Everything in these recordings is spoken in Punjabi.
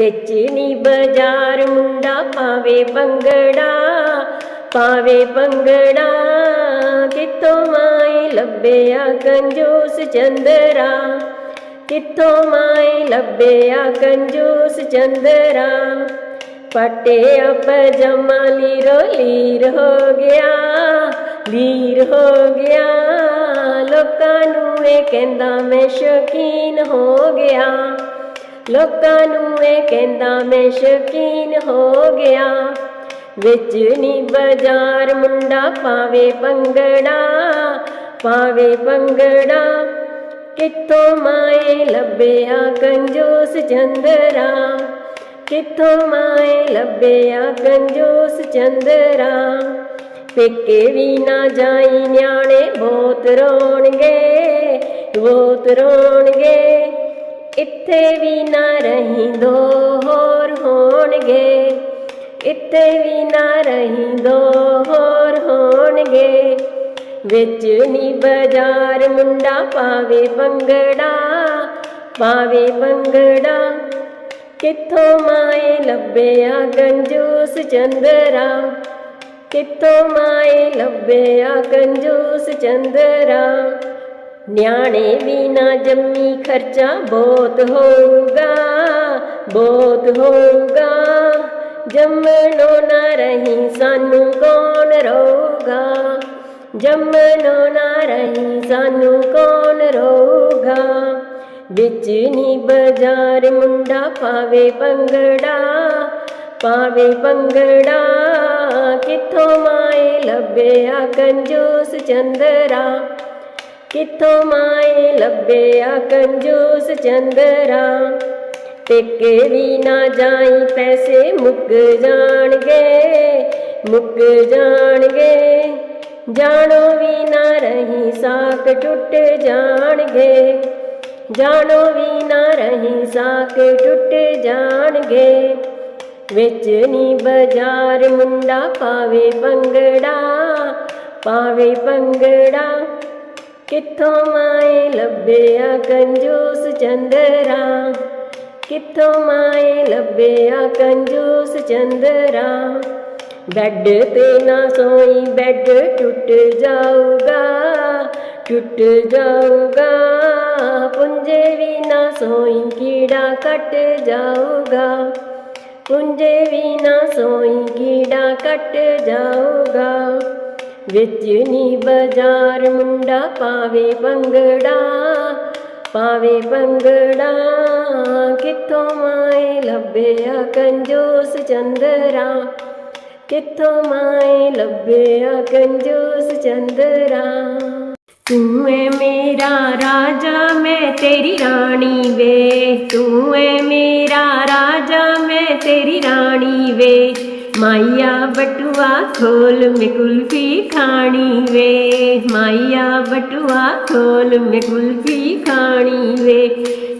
ਵਿੱਚ ਨੀ ਬਾਜ਼ਾਰ ਮੁੰਡਾ ਪਾਵੇ ਪੰਗੜਾ ਪਾਵੇ ਪੰਗੜਾ ਕਿੱਥੋਂ ਮਾਈ ਲੱਭਿਆ ਕੰਜੂਸ ਚੰਦਰਾ? ਕਿੱਥੋਂ ਮਾਈ ਲੱਭਿਆ ਕੰਜੂਸ ਚੰਦਰਾ? ਪਟਿਆ ਪਜਾਮਾ ਲੀਰੋ, ਲੀਰ ਹੋ ਗਿਆ, ਲੀਰ ਹੋ ਗਿਆ। ਲੋਕਾਂ ਨੂੰ ਇਹ ਕਹਿੰਦਾ ਮੈਂ ਸ਼ੌਕੀਨ ਹੋ ਗਿਆ। ਲੋਕਾਂ ਨੂੰ ਇਹ ਕਹਿੰਦਾ, ਮੈਂ ਸ਼ੌਕੀਨ ਹੋ ਗਿਆ। ਵਿੱਚ ਨੀ ਬਾਜ਼ਾਰ ਮੁੰਡਾ ਪਾਵੇ ਪੰਗੜਾ ਪਾਵੇ ਪੰਗੜਾ ਕਿੱਥੋਂ ਮਾਏ ਲੱਭਿਆ ਕੰਜੂਸ ਚੰਦਰਾ? ਕਿੱਥੋਂ ਮਾਏ ਲੱਭਿਆ ਕੰਜੂਸ ਚੰਦਰਾ? ਪੇਕੇ ਵੀ ਨਾ ਜਾਈ ਨਿਆਣੇ, ਬਹੁਤ ਰੋਣਗੇ ਬਹੁਤ ਰੋਣਗੇ। ਇੱਥੇ ਵੀ ਨਾ ਰਹੀਂ ਦੋ ਹੋਰ ਹੋਣਗੇ। ਇੱਥੇ ਵੀ ਨਾ ਰਹੀਂ ਦੋ ਹੋਰ ਹੋਣਗੇ। ਵਿੱਚ ਨੀ ਬਾਜ਼ਾਰ ਮੁੰਡਾ ਪਾਵੇ ਪੰਗੜਾ ਪਾਵੇ ਪੰਗੜਾ ਕਿੱਥੋਂ ਮਾਏ ਲੱਭਿਆ ਗੰਜੂਸ ਚੰਦਰਾ? ਕਿੱਥੋਂ ਮਾਏ ਲੱਭਿਆ ਗੰਜੂਸ ਚੰਦਰਾ? ਨਿਆਣੇ ਵੀ ਨਾ ਜੰਮੀ ਖਰਚਾ ਬਹੁਤ ਹੋਊਗਾ ਬਹੁਤ ਹੋਊਗਾ। ਜੰਮਣੋ ਨਾ ਰਹੀ ਸਾਨੂੰ ਕੌਣ ਰਹੂਗਾ? ਜੰਮਣੋ ਨਾ ਰਹੀ ਸਾਨੂੰ ਕੌਣ ਰਹੂਗਾ? ਵਿੱਚ ਨੀ ਬਜ਼ਾਰ ਮੁੰਡਾ ਪਾਵੇ ਪੰਗੜਾ ਪਾਵੇ ਪੰਗੜਾ ਕਿੱਥੋਂ ਮਾਏ ਲੱਭਿਆ ਕੰਜੂਸ ਚੰਦਰਾ? ਕਿੱਥੋਂ ਮਾਏ ਲੱਭਿਆ ਕੰਜੂਸ ਚੰਦਰਾ? ਟੇਕੇ ਵੀ ਨਾ ਜਾਈ, ਪੈਸੇ ਮੁੱਕ ਜਾਣਗੇ ਮੁੱਕ ਜਾਣਗੇ। ਜਾਣੋ ਵੀ ਨਾ ਰਹੀ, ਸਾਕ ਟੁੱਟ ਜਾਣਗੇ। ਜਾਣੋ ਵੀ ਨਾ ਰਹੀ, ਸਾਕ ਟੁੱਟ ਜਾਣਗੇ। ਵਿੱਚ ਨੀ ਬਾਜ਼ਾਰ ਮੁੰਡਾ, ਪਾਵੇ ਪੰਗੜਾ ਪਾਵੇ ਪੰਗੜਾ ਕਿੱਥੋਂ ਮਾਏ ਲੱਭਿਆ ਕੰਜੂਸ ਚੰਦਰਾ? ਕਿੱਥੋਂ ਮਾਏ ਲੱਭਿਆ ਕੰਜੂਸ ਚੰਦਰਾ? ਬੈੱਡ ਤੇ ਨਾ ਸੋਈ ਬੈੱਡ ਟੁੱਟ ਜਾਊਗਾ ਟੁੱਟ ਜਾਊਗਾ। ਪੁੰਜੇ ਵੀ ਨਾ ਸੋਈ ਕੀੜਾ ਕੱਟ ਜਾਊਗਾ। ਪੁੰਜੇ ਵੀ ਨਾ ਸੋਈ ਕੀੜਾ ਕੱਟ ਜਾਊਗਾ। ਵਿੱਚ ਨੀ ਬਾਜ਼ਾਰ ਮੁੰਡਾ ਪਾਵੇ ਪੰਗੜਾ ਪਾਵੇ ਪੰਗੜਾ ਕਿੱਥੋਂ ਮਾਏ ਲੱਭਿਆ ਕੰਜੂਸ ਚੰਦਰਾ? ਕਿੱਥੋਂ ਮਾਏ ਲੱਭਿਆ ਕੰਜੂਸ ਚੰਦਰਾ? ਤੂੰ ਏ ਮੇਰਾ ਰਾਜਾ, ਮੈਂ ਤੇਰੀ ਰਾਣੀ ਵੇ। ਤੂੰ ਏ ਮੇਰਾ ਰਾਜਾ, ਮੈਂ ਤੇਰੀ ਰਾਣੀ ਵੇ। ਮਾਇਆ ਬਟੂਆ ਖੋਲ ਮੇ ਕੁਲਫੀ ਖਾਣੀ ਵੇ। ਮਾਇਆ ਬਟੂਆ ਖੋਲ ਮੇ ਕੁਲਫੀ ਖਾਣੀ ਵੇ।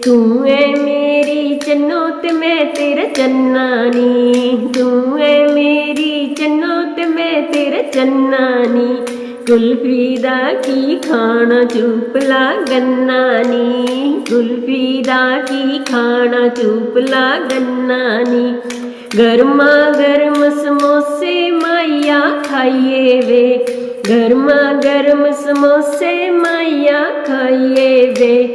ਤੂੰ ਏ ਮੇਰੀ ਚੰਨੋ ਤੇ ਮੈਂ ਤੇਰਾ ਚੰਨਾ ਨੀ। ਤੂੰ ਏ ਮੇਰੀ ਚੰਨੋ ਤੇ ਮੈਂ ਤੇਰਾ ਚੰਨਾ ਕੁਲਫੀ ਦਾ ਕੀ ਖਾਣਾ ਚੁਪਲਾ ਗੰਨਾ ਨੀ। ਕੁਲਫੀ ਦਾ ਕੀ ਖਾਣਾ ਚੁਪਲਾ ਗੰਨਾ ਨੀ। ਗਰਮਾ ਗਰਮ ਸਮੋਸੇ ਮਾਇਆ ਖਾਈਏ ਵੇ। ਗਰਮਾ ਗਰਮ ਸਮੋਸੇ ਮਾਇਆ ਖਾਈਏ ਵੇ।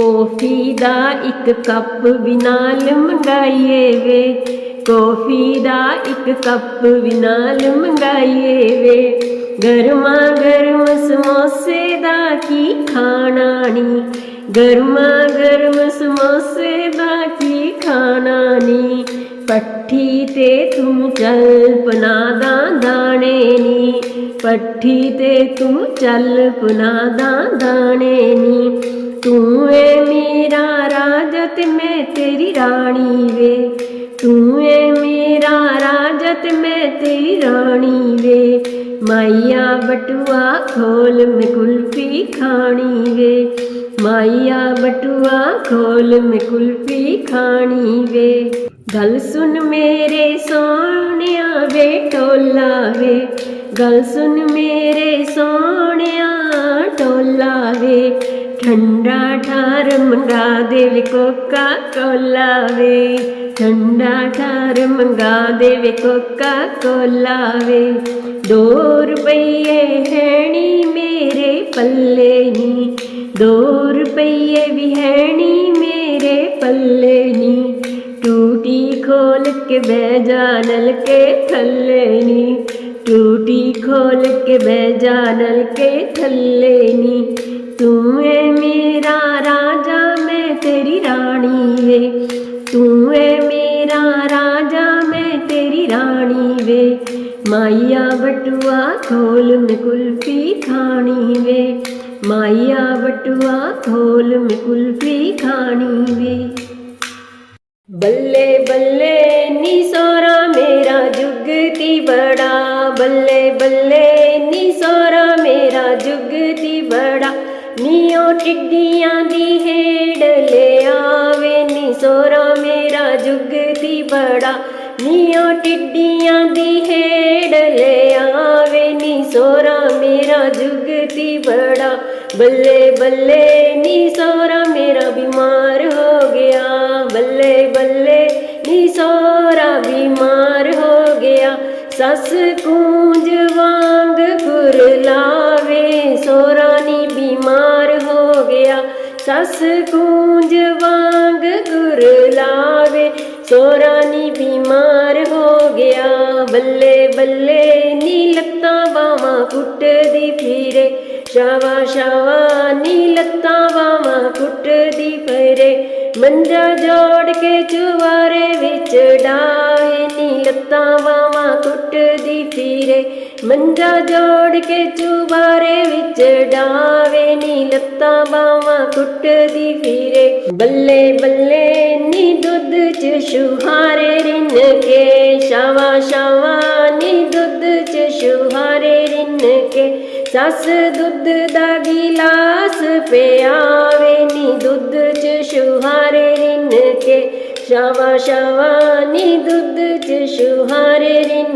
ਕੌਫੀ ਦਾ ਇੱਕ ਕੱਪ ਵੀ ਨਾਲ ਮੰਗਾਈਏ ਵੇ। ਕੌਫੀ ਦਾ ਇੱਕ ਕੱਪ ਵੀ ਨਾਲ ਮੰਗਾਈਏ ਵੇ। ਗਰਮਾ ਗਰਮ ਸਮੋਸੇ ਦਾ ਕੀ ਖਾਣਾ ਨੀ। ਗਰਮਾ ਗਰਮ ਸਮੋਸੇ ਦਾ ਕੀ ਖਾਣਾ ਨੀ। ਪੱਠੀ ਤੇ ਤੂੰ ਚੱਲ ਪਨਾਦਾ ਦਾਣੇ ਨੀ। ਪੱਠੀ ਤੇ ਤੂੰ ਚੱਲ ਪਨਾਦਾ ਦਾਣੇ ਨੀ। ਤੂੰ ਏ ਮੇਰਾ ਰਾਜਾ ਤੇ ਮੈਂ ਤੇਰੀ ਰਾਣੀ ਵੇ। ਤੂੰ ਏ ਮੇਰਾ ਰਾਜਤ ਮੈਂ ਤੇਰੀ ਰਾਣੀ ਵੇ। ਮਾਇਆ ਬਟੂਆ ਖੋਲ ਮੈਂ ਕੁਲਫੀ ਖਾਣੀ ਵੇ। ਮਾਇਆ ਬਟੂਆ ਖੋਲ ਮੈਂ ਕੁਲਫੀ ਖਾਣੀ ਵੇ। ਗੱਲ ਸੁਣ ਮੇਰੇ ਸੋਹਣਿਆ ਵੇ ਟੋਲਾ ਵੇ। ਗੱਲ ਸੁਣ ਮੇਰੇ ਸੋਹਣਿਆ ਟੋਲਾ ਵੇ। ਠੰਡਾ ਠਾਰ ਮੰਗਾ ਦੇ ਕੋਕਾ ਕੋਲਾ ਵੇ। ਠੰਡਾ ਠਾਰ ਮੰਗਾ ਦੇ ਵੇ ਕੋਕਾ ਕੋਲਾ ਵੇ। ਦੋ ਰੁਪਈਏ ਹੈਣੀ ਮੇਰੇ ਪੱਲੇ ਨੀ। ਦੋ ਰੁਪਈਏ ਵੀ ਹੈਣੀ ਮੇਰੇ ਪੱਲੇ ਨੀ। ਟੂਟੀ ਖੋਲ ਕੇ ਬਹਿ ਜਾ ਨਲਕੇ ਥੱਲੇ ਨੀ। ਟੂਟੀ ਖੋਲ ਕੇ ਬਹਿ ਜਾ ਨਲਕੇ ਥੱਲੇ ਨੀ। ਤੂੰ ਏ ਮੇਰਾ ਰਾਜਾ, ਮੈਂ ਤੇਰੀ ਰਾਣੀ ਵੇ ਤੂੰ ਏ ਮੇਰਾ ਰਾਜਾ, ਮੈਂ ਤੇਰੀ ਰਾਣੀ ਵੇ। ਮਾਇਆ ਬਟੂਆ ਖੋਲ ਮੈਂ ਕੁਲਫੀ ਖਾਣੀ ਵੇ। ਮਾਇਆ ਬਟੂਆ ਖੋਲ ਮੈਂ ਕੁਲਫੀ ਖਾਣੀ ਵੇ। ਬੱਲੇ ਬੱਲੇ, ਨੀ ਸੋਰਾ ਮੇਰਾ ਜੁਗਤੀ ਬੜਾ। ਬੱਲੇ ਬੱਲੇ, ਨੀ ਸੋਰਾ ਮੇਰਾ ਜੁਗਤੀ ਬੜਾ। ਨੀਓ ਟਿੱਡੀਆਂ ਦੀ ਹੇੜ ਲੈ ਆਵੇ। ਸੋਰਾ ਮੇਰਾ ਜੁਗਤੀ ਬੜਾ। ਨੀਓ ਟਿੱਡੀਆਂ ਦੀ ਹੇੜ ਲੈ ਆਵੇ ਨੀ ਸੋਰਾ ਮੇਰਾ ਜੁਗਤੀ ਬੜਾ। ਬੱਲੇ ਬੱਲੇ ਨੀ ਸੋਰਾ ਮੇਰਾ ਬਿਮਾਰ ਹੋ ਗਿਆ। ਬੱਲੇ ਬੱਲੇ ਨੀ ਸੋਰਾ ਬਿਮਾਰ ਹੋ ਗਿਆ। ਸੱਸ ਕੂੰਜ ਵਾਂਗ ਫੁਰ ਲਾਵੇ ਸੋਰਾ ਸੱਸ ਕੂੰਜ ਵਾਂਗ ਗੁਰ ਲਾਵੇ। ਸੋਰਾਨੀ ਬਿਮਾਰ ਹੋ ਗਿਆ। ਬੱਲੇ ਬੱਲੇ ਨੀ ਲੱਤਾਂ ਬਾਵਾਂ ਕੁੱਟਦੀ ਫਿਰੇ। ਸ਼ਾਵਾ ਸ਼ਾਵਾ ਨੀ ਲੱਤਾਂ ਬਾਵਾਂ ਕੁੱਟਦੀ ਫਿਰੇ। ਮੰਜਾ ਜੋੜ ਕੇ ਚੁਵਾਰੇ ਵਿੱਚ ਡਾਹੇ ਨੀ ਲੱਤਾਂ ਬਾਵਾਂ ਕੁੱਟਦੀ ਫਿਰੇ। ਮੰਜਾ ਜੋੜ ਕੇ ਚੁਬਾਰੇ ਵਿੱਚ ਡਾਵੇ ਨੀ ਲੱਤਾਂ ਬਾਵਾਂ ਕੁੱਟਦੀ ਫਿਰੇ। ਬੱਲੇ ਬੱਲੇ ਨੀ ਦੁੱਧ ਚ ਸ਼ੁਹਾਰੇ ਰਿੰਨ ਕੇ ਸ਼ਾਵਾ ਸ਼ਾਵਾ ਨੀ ਦੁੱਧ ਚ ਸ਼ੁਹਾਰੇ ਰਿੰਨ ਕੇ। ਸੱਸ ਦੁੱਧ ਦਾ ਗਿਲਾਸ ਪਿਆਵੇ ਨੀ ਦੁੱਧ ਚ ਸ਼ੁਹਾਰੇ ਰਿੰਨ ਕੇ ਸ਼ਾਵਾ ਸ਼ਾਵਾ ਨੀ ਦੁੱਧ ਚ ਸ਼ੁਹਾਰੇ ਰਿੰਨ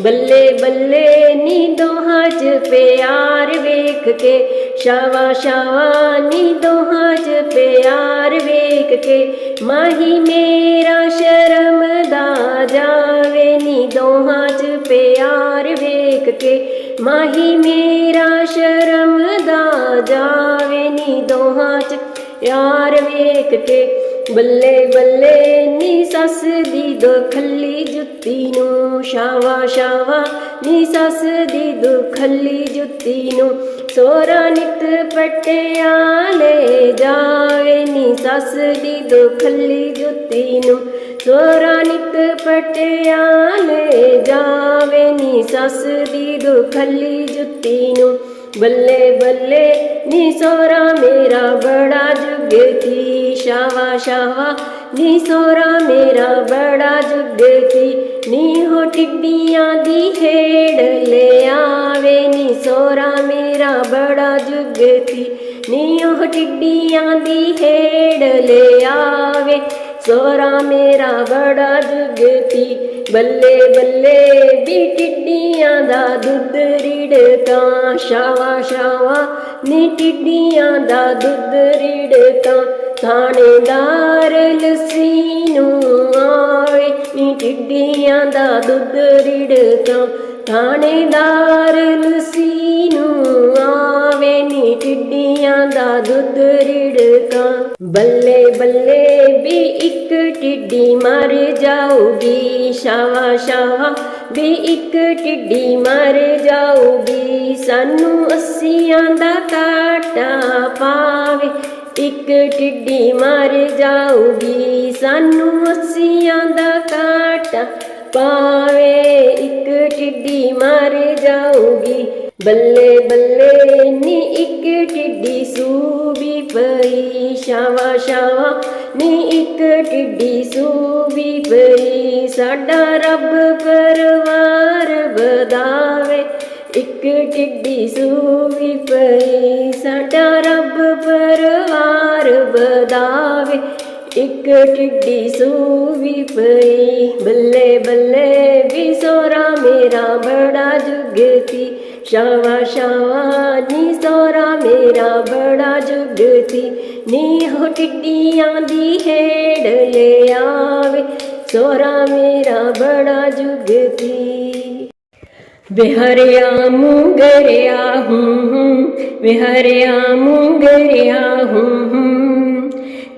ਬੱਲੇ ਬੱਲੇ ਨੀ ਦੋਹਾਂ ਚ ਪਿਆਰ ਵੇਖ ਕੇ, ਸ਼ਾਵਾ ਸ਼ਾਵਾ ਨੀ ਦੋਹਾਂ ਚ ਪਿਆਰ ਵੇਖ ਕੇ, ਮਾਹੀ ਮੇਰਾ ਸ਼ਰਮ ਦਾ ਜਾਵੇ ਨੀ ਦੋਹਾਂ ਚ ਪਿਆਰ ਵੇਖ ਕੇ, ਮਾਹੀ ਮੇਰਾ ਸ਼ਰਮ ਦਾ ਜਾਵੇ ਨੀ ਦੋਹਾਂ ਚ ਪਿਆਰ ਵੇਖ ਕੇ, ਬੱਲੇ ਬੱਲੇ ਨੀ ਸੱਸ ਦੀ ਦੁਖਲੀ ਜੁੱਤੀ ਨੂੰ ਸ਼ਾਵਾ ਸ਼ਾਵਾ ਨੀ ਸੱਸ ਦੀ ਦੁਖਲੀ ਜੁੱਤੀ ਨੂੰ ਸੋਰਾ ਨਿਤ ਪਟਿਆਲੇ ਜਾਵੇ। ਨੀ ਸੱਸ ਦੀ ਦੁਖਲੀ ਜੁੱਤੀ ਨੂੰ ਸੋਰਾ ਨਿਤ ਪਟਿਆਲੇ ਜਾਵੇ। ਨੀ ਸੱਸ ਦੀ ਦੁਖਲੀ ਜੁੱਤੀ ਨੂੰ ਬੱਲੇ ਬੱਲੇ ਨੀ ਸੋਰਾ ਮੇਰਾ ਬੜਾ ਜੁਗਤੀ। ਸ਼ਾਵਾ ਸ਼ਾਵਾ ਨੀ ਸੋਰਾ ਮੇਰਾ ਬੜਾ ਜੁਗਤੀ ਨੀ ਹੋ ਟਿੱਡੀਆਂ ਦੀ ਹੇੜ ਲੈ ਆਵੇ ਨੀ ਸੋਰਾ ਮੇਰਾ ਬੜਾ ਜੁਗਤੀ ਨੀ ਉਹ ਟਿੱਡੀਆਂ ਦੀ ਹੇੜ ਲੈ ਆਵੇ ਸੋਰਾ ਮੇਰਾ ਬੜਾ ਜੁਗਤੀ, ਬੱਲੇ ਬੱਲੇ ਵੀ ਟਿੱਡੀਆਂ ਦਾ ਦੁੱਧ ਰਿੜਕਾਂ ਸ਼ਾਵਾ ਸ਼ਾਵਾ ਨੀ ਟਿੱਡੀਆਂ ਦਾ ਦੁੱਧ ਰਿੜਕਾਂ ਥਾਣੇਦਾਰ ਲਸੀ ਨੂੰ ਆਵੇ, ਨੀ ਟਿੱਡੀਆਂ ਦਾ ਦੁੱਧ ਰਿੜਕਾਂ ਥਾਣੇਦਾਰ ਲਸੀ ਨੂੰ ਆਵੇ ਨੀ ਟਿੱਡੀਆਂ ਦਾ ਦੁੱਧ ਰਿੜਕਾਂ। ਬੱਲੇ ਬੱਲੇ ਵੀ ਇੱਕ ਟਿੱਡੀ ਮਰ ਜਾਊਗੀ, ਸ਼ਾਵਾ ਸ਼ਾਵਾ ਵੀ ਇੱਕ ਟਿੱਡੀ ਮਰ ਜਾਊਗੀ। ਸਾਨੂੰ ਅੱਸੀਆਂ ਦਾ ਕਾਟਾ ਪਾਵੇ, ਇੱਕ ਟਿੱਡੀ ਮਰ ਜਾਊਗੀ। ਸਾਨੂੰ ਅੱਸੀਆਂ ਦਾ ਕਾਟਾ पावे एक टिड्डी मर जाऊगी। बल्ले बल्ले नी एक टिड्डी सूबी पई। शावा शावा नी पी टिड्डी सूबी पई। साडा रब परवार बधावे रबा टिड्डी सूबी पई। साडा रब परवार बव ਇੱਕ ਟਿੱਡੀ ਸੂਵੀ ਪਈ। ਬੱਲੇ ਬੱਲੇ ਵੀ ਸੋਰਾ ਮੇਰਾ ਬੜਾ ਜੁਗਤੀ ਸ਼ਾਵਾ ਸ਼ਾਵਾ ਨੀ ਸੋਰਾ ਮੇਰਾ ਬੜਾ ਜੁਗਤੀ ਨੀ ਹੋ ਟਿੱਡੀਆਂ ਦੀ ਹੇੜ ਲੈ ਆਵੇ ਸੋਰਾ ਮੇਰਾ ਬੜਾ ਜੁਗਤੀ ਵਿਹਰਿਆ ਮੁੰਗਰਿਆ ਹੂੰ ਹੂੰ ਬਿਹਰਿਆ ਮੁੰਗਰਿਆ ਹੂੰ ਹੂੰ।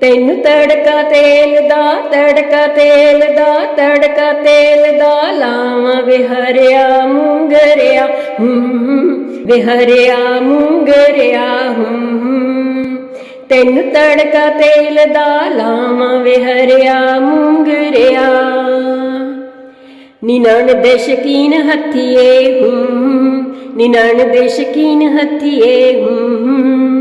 ਤੈਨੂੰ ਤੜਕਾ ਤੇਲ ਦਾ ਤੜਕਾ ਤੇਲ ਦਾ ਤੜਕਾ ਤੇਲ ਦਾ ਲਾਵਾਂ ਵਿਹਰਿਆ ਮੁੰਗਰਿਆ ਹੂੰ ਹੂੰ ਵਿਹਰਿਆ ਮੁੰਗਰਿਆ ਹੂੰ ਹੂੰ ਤੈਨੂੰ ਤੜਕਾ ਤੇਲ ਦਾ ਲਾਵਾਂ ਵਿਹਰਿਆ ਮੁੰਗਰਿਆ ਨਿਨਣ ਦੇ ਸ਼ਕੀਨ ਹੱਥੀਏ ਹੂੰ ਨਿਨਣ ਦੇ ਸ਼ਕੀਨ ਹੱਥੀਏ ਹੂੰ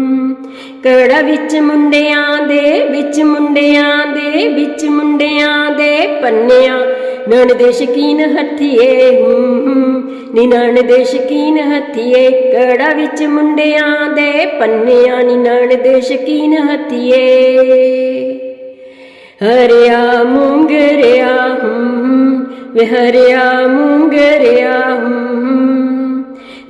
ਕੜਾ ਵਿੱਚ ਮੁੰਡਿਆਂ ਦੇ, ਵਿੱਚ ਮੁੰਡਿਆਂ ਦੇ, ਵਿੱਚ ਮੁੰਡਿਆਂ ਦੇ ਪੰਨਿਆਂ। ਨਣ ਦੇ ਸ਼ਕੀਨ ਹੱਥੀਏ, ਹੂੰ ਨਿਨਣ ਦੇ ਸ਼ਕੀਨ ਹੱਥੀਏ ਕੜਾ ਵਿੱਚ ਮੁੰਡਿਆਂ ਦੇ ਪੰਨਿਆਂ ਨਿਨਣ ਦੇ ਸ਼ਕੀਨ ਹੱਥੀਏ। ਹਰਿਆ ਮੁੰਗਰਿਆ, ਹੂੰ ਵੇ ਹਰਿਆ ਮੂੰਗਰਿਆ, ਹੂੰ।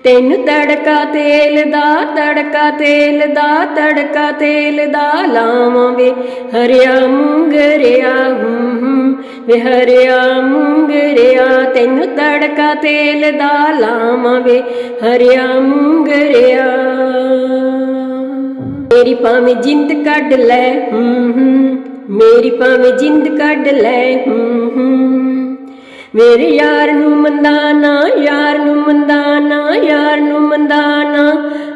ਤੈਨੂੰ ਤੜਕਾ ਤੇਲ ਦਾ ਤੜਕਾ, ਤੇਲ ਦਾ ਤੜਕਾ, ਤੇਲ ਦਾ ਲਾਵਾਂ ਵੇ ਹਰਿਆ ਮੁੰਗਰਿਆ ਹੂੰ ਵੇ ਹਰਿਆ ਮੁੰਗਰਿਆ, ਤੈਨੂੰ ਤੜਕਾ ਤੇਲ ਦਾ ਲਾਵਾਂ ਵੇ ਹਰਿਆ ਮੁੰਗਰਿਆ। ਮੇਰੀ ਭਾਵੇਂ ਜਿੰਦ ਕੱਢ ਲੈ ਹੂੰ ਹੂੰ ਮੇਰੀ ਭਾਵੇਂ ਜਿੰਦ ਕੱਢ ਲੈ ਹੂੰ ਹੂੰ ਮੇਰੇ ਯਾਰ ਨੂੰ ਮੰਦਾਨਾ ਯਾਰ ਨੂੰ ਮੰਦਾਨਾ ਯਾਰ ਨੂੰ ਮੰਦਾਨਾ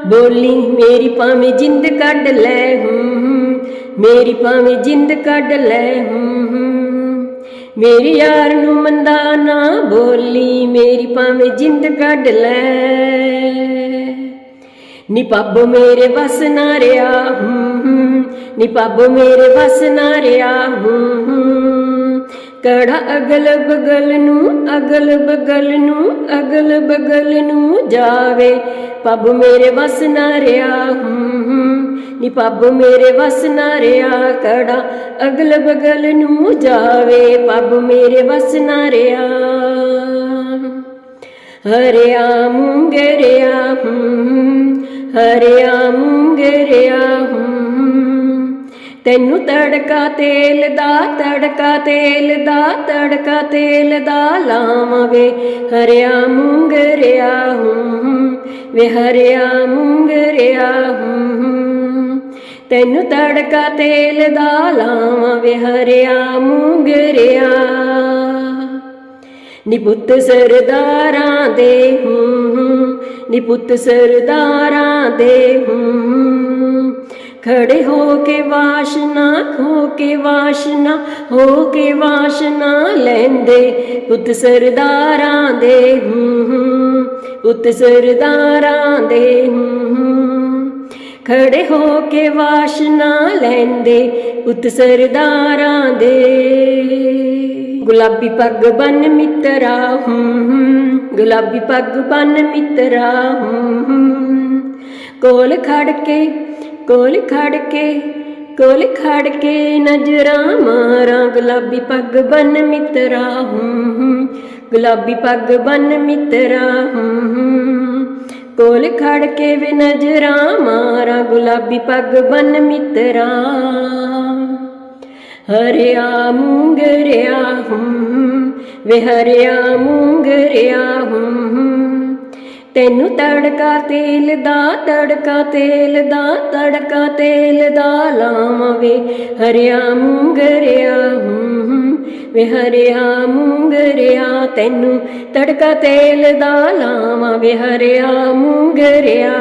ਬੋਲੀ, ਮੇਰੀ ਭਾਵੇਂ ਜਿੰਦ ਕੱਢ ਲੈ ਹੂੰ ਮੇਰੀ ਭਾਵੇਂ ਜਿੰਦ ਕੱਢ ਲੈ ਹੂੰ ਮੇਰੇ ਯਾਰ ਨੂੰ ਮੰਦਾਨਾ ਬੋਲੀ, ਮੇਰੀ ਭਾਵੇਂ ਜਿੰਦ ਕੱਢ ਲੈ। ਨੀ ਪੱਬ ਮੇਰੇ ਵਸ ਨਾ ਰਿਆ ਹੂੰ ਨੀ ਪੱਬ ਮੇਰੇ ਵਸ ਨਾ ਰਿਆ ਹੂੰ ਕੜਾ ਅਗਲ ਬਗਲ ਨੂੰ, ਅਗਲ ਬਗਲ ਨੂੰ, ਅਗਲ ਬਗਲ ਨੂੰ ਜਾਵੇ? ਪੱਬ ਮੇਰੇ ਵਸ ਨਾ ਰਿਆ ਹੂੰ ਨੀ ਪੱਬ ਮੇਰੇ ਵਸ ਨਾ ਰਿਆ ਕੜਾ ਅਗਲ ਬਗਲ ਨੂੰ ਜਾਵੇ? ਪੱਬ ਮੇਰੇ ਵਸ ਨਾ ਰਿਆ। ਹਰਿਆ ਮੁੰਗਰਿਆ ਹੂੰ ਹਰਿਆ ਮੁੰਗਰਿਆ ਹੂੰ ਤੈਨੂੰ ਤੜਕਾ ਤੇਲ ਦਾ, ਤੜਕਾ ਤੇਲ ਦਾ, ਤੜਕਾ ਤੇਲ ਦਾ ਲਾਵਾਂ ਵੇ ਹਰਿਆ ਮੁੰਗਰਿਆ ਹੂੰ, ਵੇ ਹਰਿਆ ਮੁੰਗਰਿਆ ਹੂੰ। ਤੈਨੂੰ ਤੜਕਾ ਤੇਲ ਦਾ ਲਾਵਾਂ ਵੇ ਹਰਿਆ ਮੁੰਗਰਿਆ। ਨੀ ਸਰਦਾਰਾਂ ਦੇ ਹੂੰ ਨੀ ਸਰਦਾਰਾਂ ਦੇ ਹੂੰ। ਖੜੇ ਹੋ ਕੇ ਵਾਸ਼ਨਾ ਹੋ ਕੇ ਵਾਸ਼ਨਾ ਹੋ ਕੇ ਵਾਸ਼ਨਾ ਲੈਂਦੇ। ਪੁੱਤ ਸਰਦਾਰਾਂ ਦੇ ਹੂੰ ਪੁੱਤ ਸਰਦਾਰਾਂ ਦੇ ਹੂੰ ਖੜੇ ਹੋ ਕੇ ਵਾਸ਼ਨਾ ਲੈਂਦੇ, ਪੁੱਤ ਸਰਦਾਰਾਂ ਦੇ। ਗੁਲਾਬੀ ਪੱਗ ਬੰਨ ਮਿੱਤਰਾ ਹੂੰ ਗੁਲਾਬੀ ਪੱਗ ਬੰਨ ਮਿੱਤਰਾ ਹੂੰ ਕੋਲ ਖੜ ਕੇ ਕੋਲ ਖੜ ਕੇ, ਕੋਲ ਖੜ ਕੇ ਨਜ਼ਰਾਂ ਮਾਰਾਂ। ਗੁਲਾਬੀ ਪੱਗ ਬਨ ਮਿੱਤਰਾ, ਹੂੰ ਗੁਲਾਬੀ ਪੱਗ ਬਨ ਮਿੱਤਰਾ, ਹੂੰ ਕੋਲ ਖੜ ਕੇ ਵੇ ਨਜ਼ਰਾਂ ਮਾਰਾਂ। ਗੁਲਾਬੀ ਪੱਗ ਬਨ ਮਿੱਤਰਾ। ਹਰਿਆ ਮੂੰਗਰਿਆ, ਹੂੰ ਵੇ ਹਰਿਆ ਮੂੰਗਰਿਆ ਹੂੰ। ਤੈਨੂੰ ਤੜਕਾ ਤੇਲ ਦਾ, ਤੜਕਾ ਤੇਲ ਦਾ, ਤੜਕਾ ਤੇਲ ਦਾ ਲਾਵਾਂ ਵੇ ਹਰਿਆ ਮੂੰਗਰਿਆ ਹੂੰ ਵੇ ਹਰਿਆ ਮੂੰਗਰਿਆ, ਤੈਨੂੰ ਤੜਕਾ ਤੇਲ ਦਾ ਲਾਵਾਂ ਵੇ ਹਰਿਆ ਮੂੰਗਰਿਆ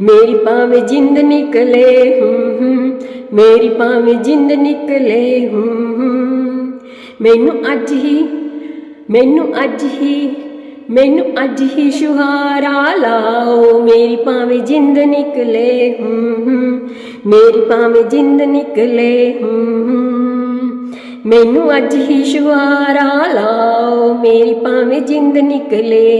ਮੇਰੀ ਭਾਵੇਂ ਜਿੰਦ ਨਿਕਲੇ ਹੂੰ ਮੇਰੀ ਭਾਵੇਂ ਜਿੰਦ ਨਿਕਲੇ ਹੂੰ ਮੈਨੂੰ ਅੱਜ ਹੀ ਮੈਨੂੰ ਅੱਜ ਹੀ, ਮੈਨੂੰ ਅੱਜ ਹੀ ਸ਼ੁਹਾਰਾ ਲਾਓ। ਮੇਰੀ ਭਾਵੇਂ ਜਿੰਦ ਨਿਕਲੇ, ਹੂੰ ਮੇਰੀ ਭਾਵੇਂ ਜਿੰਦ ਨਿਕਲੇ, ਹੂੰ ਮੈਨੂੰ ਅੱਜ ਹੀ ਸ਼ੁਹਾਰਾ ਲਾਓ, ਮੇਰੀ ਭਾਵੇਂ ਜਿੰਦ ਨਿਕਲੇ।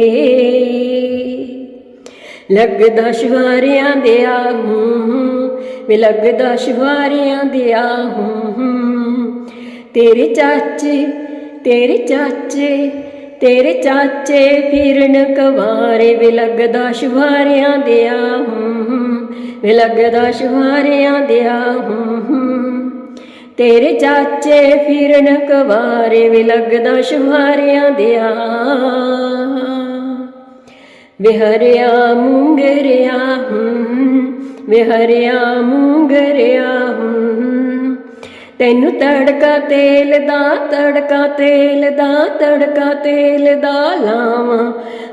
ਲੱਗਦਾ ਸ਼ਵਾਰਿਆਂ ਦਿਆ ਹੂੰ ਵੇ ਲੱਗਦਾ ਸ਼ਵਾਰਿਆਂ ਦਿਆ ਹੂੰ। ਤੇਰੇ ਚਾਚੇ ਤੇਰੇ ਚਾਚੇ ਤੇਰੇ ਚਾਚੇ ਫਿਰਨ ਕਵਾਰੇ ਵੇ ਲੱਗਦਾ ਸ਼ਵਾਰਿਆਂ ਦਿਆ ਹੂੰ ਵੇ ਲੱਗਦਾ ਸ਼ਵਾਰਿਆਂ ਦਿਆ ਹੂੰ ਤੇਰੇ ਚਾਚੇ ਫਿਰਨ ਕਵਾਰੇ ਵੀ ਲੱਗਦਾ ਸ਼ੁਹਾਰਿਆਂ ਦਿਆ ਵਿਹਰਿਆ ਮੁੰਗਰਿਆ ਹੂੰ, ਵਿਹਰਿਆ ਮੂੰਗਰਿਆ ਹੂੰ। ਤੈਨੂੰ ਤੜਕਾ ਤੇਲ ਦਾ, ਤੜਕਾ ਤੇਲ ਦਾ, ਤੜਕਾ ਤੇਲ ਦਾ ਲਾਵਾਂ।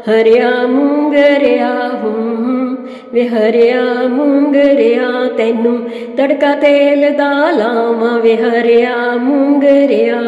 ਹਰਿਆ ਮੁੰਗਰਿਆ ਹੂੰ, ਵੇ ਹਰਿਆ ਮੁੰਗਰਿਆ, ਤੈਨੂੰ ਤੜਕਾ ਤੇਲ ਦਾ ਲਾਵਾਂ, ਵੇ ਹਰਿਆ ਮੁੰਗਰਿਆ।